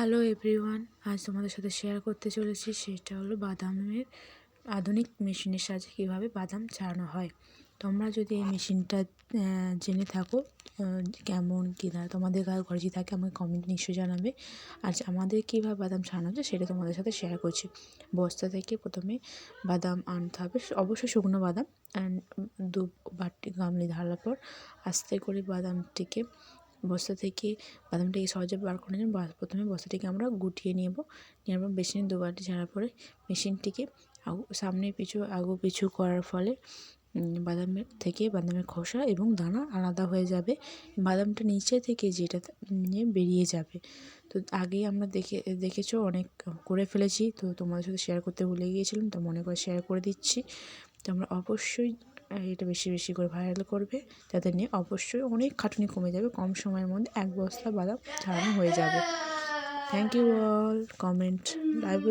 Hello everyone আজ তোমাদের সাথে শেয়ার করতে চলেছি সেটা হলো বাদামের আধুনিক মেশিনের সাহায্যে কীভাবে বাদাম ছাড়ানো হয়। তোমরা যদি এই মেশিনটা জেনে থাকো কেমন কী না তোমাদের কার ঘরে যদি থাকে, আমাকে কমেন্ট নিশ্চয়ই জানাবে। আর আমাদের কীভাবে বাদাম ছাড়ানো হচ্ছে সেটা তোমাদের সাথে শেয়ার করছি। বস্তা থেকে প্রথমে বাদাম আনতে হবে, অবশ্যই শুকনো বাদাম, and দু বাটি গামলি ঢালার পর আস্তে করে বাদামটিকে বস্তা থেকে বাদামটাকে সহজে বার করে বা প্রথমে বস্তাটিকে আমরা গুটিয়ে নেব। নেওয়ার পর মেশিনে দু বালতি ছাড়ার পরে মেশিনটিকে আগু সামনে পিছু আগু পিছু করার ফলে বাদামের থেকে বাদামের খোসা এবং দানা আলাদা হয়ে যাবে। বাদামটা নিচে থেকে যেটা নিয়ে বেরিয়ে যাবে। তো আগেই আমরা দেখে দেখেছ অনেক করে ফেলেছি। তো তোমাদের সাথে শেয়ার করতে ভুলে গিয়েছিলাম, তো মনে করে শেয়ার করে দিচ্ছি। তো আমরা অবশ্যই এটা বেশি বেশি করে ভাইরাল করবে। তাদের নিয়ে অবশ্যই অনেক খাটুনি কমে যাবে। কম সময়ের মধ্যে এক বস্তা বাদাম ছাড়ানো হয়ে যাবে। Thank you all comment live